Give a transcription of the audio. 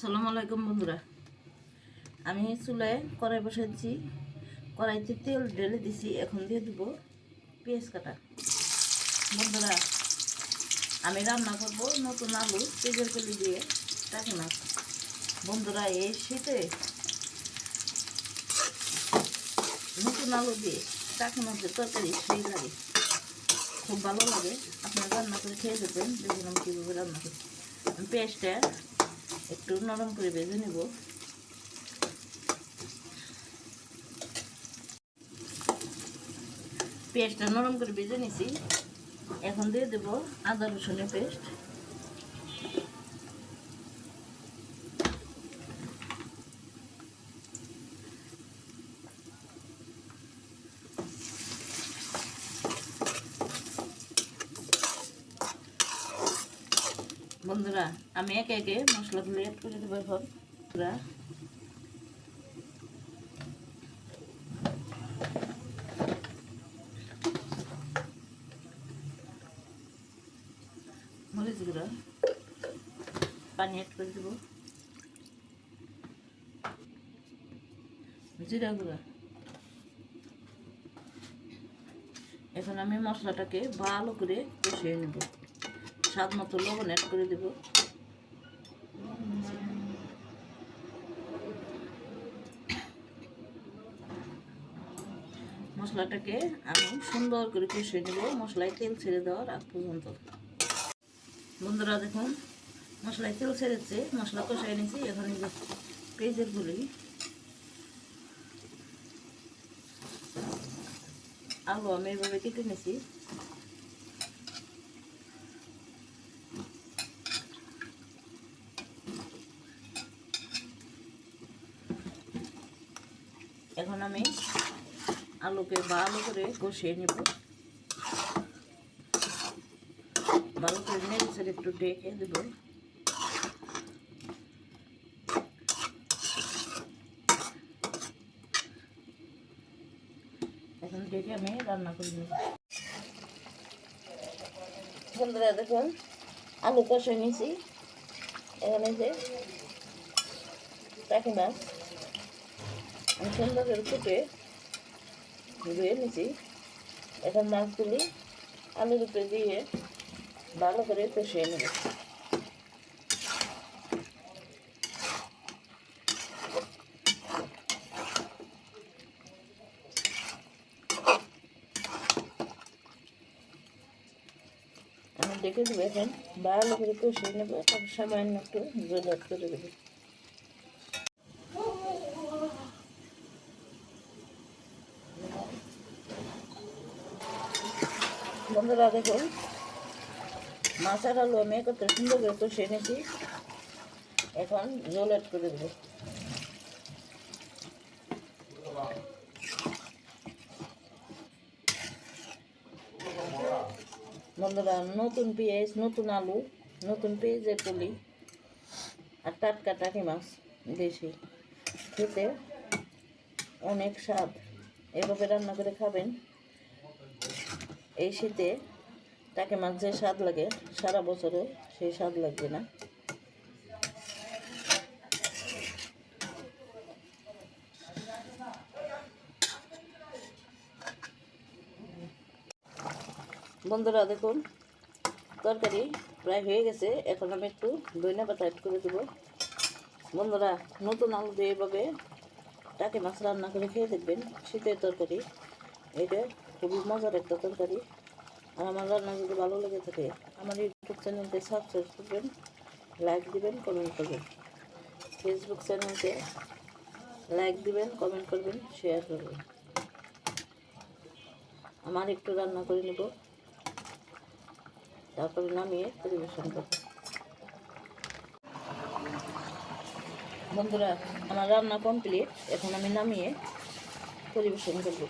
আসসালামু আলাইকুম বন্ধুরা। আমি চুলায় কড়াই বসাচ্ছি। কড়াইতে তেল ঢেলে দিছি, এখন দিয়ে দেবো পেঁয়াজ কাটা। বন্ধুরা, আমি রান্না করব নতুন আলু পেঁয়াজের কলি দিয়ে টাকি মাছ। বন্ধুরা, এই শীতে নতুন আলু দিয়ে টাকি মাছের তরকারি সেই লাগে খুব ভালো লাগে। আপনারা রান্না করে খেয়ে দেবেন দেখুন আমি কীভাবে রান্না করি পেঁয়াজটা একটু নরম করে ভেজে নেব। পেস্টটা নরম করে ভেজে নিছি। এখন দিয়ে দেব আদা রসুনের পেস্ট। বন্ধুরা, আমি একে একে মশলাগুলো অ্যাড করে দেবো এখন। বন্ধুরা। মরিচ গুঁড়া। পানি অ্যাড করে দেবো। জিরা গুঁড়া। এখন আমি মশলাটাকে ভালো করে কষিয়ে নেব। স্বাদ মতো লবণ অ্যাড করে দেব। মশলাটাকে আমি সুন্দর করে কষিয়ে নেব। মশলায় তেল ছেড়ে দেওয়ার আগ পর্যন্ত। বন্ধুরা দেখুন, মশলায় তেল ছেড়েছে, মশলা কষাই নিয়েছি। এখন পেঁয়াজের গুলি আলু আমি এভাবে কেটে নিয়েছি। এখন আমি আলুকে ভালো করে কষিয়ে নেব। ভালো করে নেড়ে একটু ডেকে দেব। এখন ডেকে আমি রান্না করে নেব। বন্ধুরা, দেখুন, আলু কষে নিয়েছি। এখানে যে টাকি মাছ। সুন্দর করে ধুয়ে নিয়েছি এখন মাছগুলি আলুর উপরে দিয়ে ভালো করে কষিয়ে নেব। আমি দেখে দেবো এখন ভালো করে কষিয়ে নেব। তারপর সামান্য একটু জল করে দেবো। বন্ধুরা দেখুন মাছ আর আলু আমি কত সুন্দর করে কষে এনেছি এখন জল অ্যাড করে দেবো। বন্ধুরা, নতুন পেঁয়াজ, নতুন আলু, নতুন পেঁয়াজের কলি আর টাটকা টাকি মাছ দেশি। খেতে অনেক স্বাদ। এভাবে রান্না করে খাবেন। এই শীতে তাকে মাছ যে স্বাদ লাগে, সারা বছরে সেই স্বাদ লাগবে না। বন্ধুরা, দেখুন, তরকারি প্রায় হয়ে গেছে। এখন আমি একটু দইনা পাতা অ্যাড করে দেবো। বন্ধুরা, নতুন আলু দিয়ে এভাবে টাকে মাছ রান্না করে খেয়ে দেখবেন, শীতের তরকারি। এটা খুবই মজার একটা তরকারি আর আমার রান্না যদি ভালো লেগে থাকে, আমার ইউটিউব চ্যানেলকে সাবস্ক্রাইব করবেন লাইক দিবেন কমেন্ট করবেন। ফেসবুক চ্যানেলকে লাইক দিবেন কমেন্ট করবেন শেয়ার করবেন। আমার একটু রান্না করে নেব। তারপরে নামিয়ে পরিবেশন করব। বন্ধুরা, আমার রান্না কমপ্লিট এখন আমি নামিয়ে পরিবেশন করব।